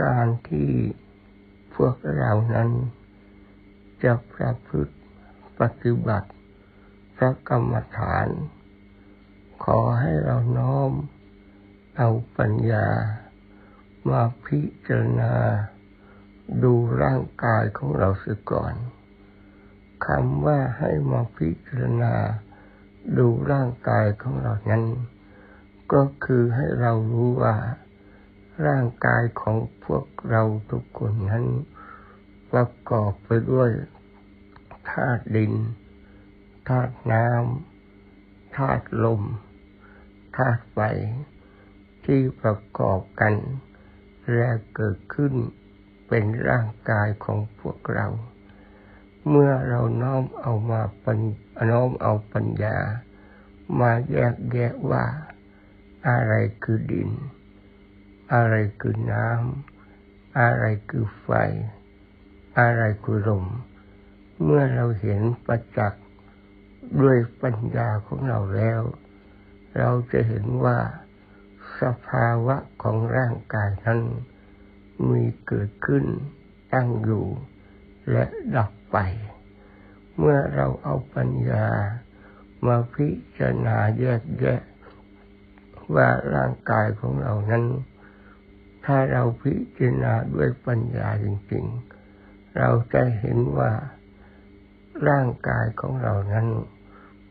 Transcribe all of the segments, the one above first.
การที่พวกเรานั้น จะประพฤติปฏิบัติพระกรรมฐาน ขอให้เราน้อมเอาปัญญามาพิจารณา ดูร่างกายของเราเสียก่อนคำว่าให้มาพิจารณา ดูร่างกายของเรานั้น ก็คือให้เรารู้ว่า ร่างกายของพวกเราทุกคนนั้นประกอบไปด้วยธาตุดินธาตุน้ำธาตุลมธาตุไฟที่ประกอบกันและเกิดขึ้นเป็นร่างกายของพวกเรา เมื่อเราน้อมเอามาปัญน้อมเอาปัญญา มาแยกแยะว่าอะไรคือดิน อะไรคือน้ำอะไรคือไฟ อะไรคือลม เมื่อเราเห็นประจักษ์ด้วยปัญญาของเราแล้ว เราจะเห็นว่าสภาวะของร่างกายนั้นมีเกิดขึ้นตั้งอยู่และดับไป เมื่อเราเอาปัญญามาพิจารณาแยกแยะว่าร่างกายของเรานั้น ถ้าเราพิจารณาด้วยปัญญาจริง ๆ เราจะเห็นว่าร่างกายของเรานั้น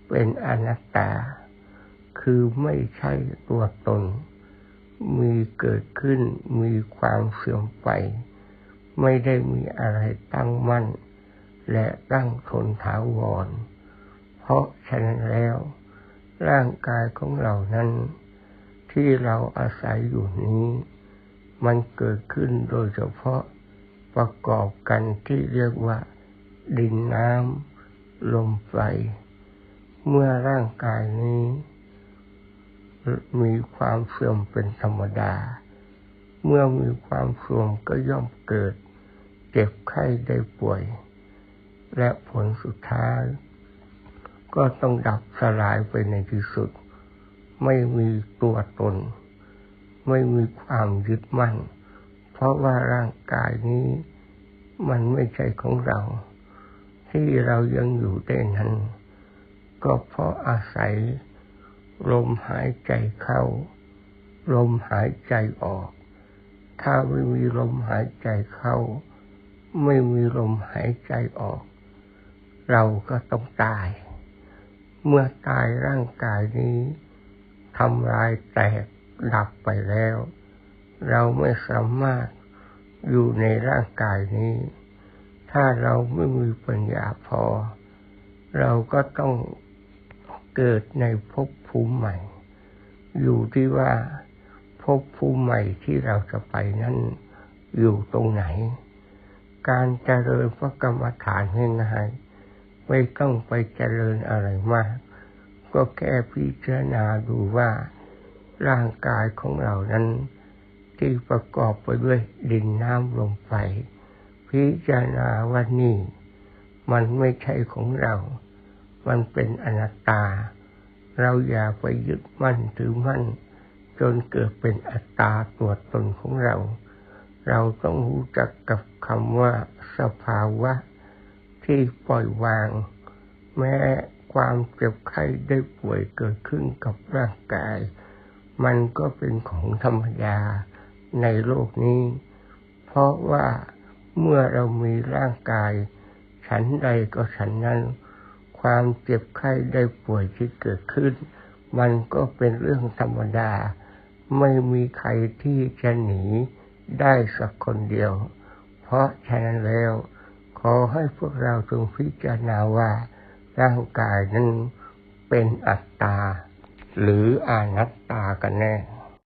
เป็นอนัตตา คือไม่ใช่ตัวตน มีเกิดขึ้น มีความเสื่อมไป ไม่ได้มีอะไรตั้งมั่น และตั้งทนถาวร เพราะฉะนั้นแล้ว ร่างกายของเรานั้น ที่เราอาศัยอยู่นี้ มันเกิดขึ้นโดยเฉพาะประกอบกันที่เรียกว่า ดินน้ำลมไฟ เมื่อร่างกายนี้ มีความเสื่อมเป็นธรรมดา เมื่อมีความเสื่อมก็ย่อมเกิด เจ็บไข้ได้ป่วย และผลสุดท้าย ก็ต้องดับสลายไปในที่สุด ไม่มีตัวตน ไม่มีความยึดมั่น เพราะว่าร่างกายนี้มันไม่ใช่ของเรา ที่เรายังอยู่ได้นั้น ก็เพราะอาศัย ลมหายใจเข้า ลมหายใจออก ถ้าไม่มีลมหายใจเข้า ไม่มีลมหายใจออก เราก็ต้องตาย เมื่อตายร่างกายนี้ทำลายแตก ดับไปแล้ว เราไม่สามารถอยู่ในร่างกายนี้ ถ้าเราไม่มีปัญญาพอ เราก็ต้องเกิดในภพภูมิใหม่ อยู่ที่ว่าภพภูมิใหม่ที่เราจะไปนั้นอยู่ตรงไหน การเจริญพระกรรมฐานง่ายๆไม่ต้องไปเจริญอะไรมาก ก็แค่พิจารณาดูว่า ร่างกายของเรานั้น ที่ประกอบไปด้วยดินน้ำลมไฟพิจารณาว่านี่ มันไม่ใช่ของเรา มันเป็นอนัตตา เราอย่าไปยึดมั่นถือมั่น จนเกิดเป็นอัตตาตัวตนของเรา เราต้องรู้จักกับคำว่าสภาวะ ที่ปล่อยวาง แม้ความเจ็บไข้ได้ป่วยเกิดขึ้นกับร่างกาย มันก็เป็นของธรรมดาในโลกนี้ เพราะว่าเมื่อเรามีร่างกาย ฉันใดก็ฉันนั้น ความเจ็บไข้ได้ป่วยที่เกิดขึ้น มันก็เป็นเรื่องธรรมดา ไม่มีใครที่จะหนีได้สักคนเดียว เพราะฉะนั้นแล้ว ขอให้พวกเราจงพิจารณาว่าร่างกายนั้นเป็นอัตตา หรืออนัตตากันแน่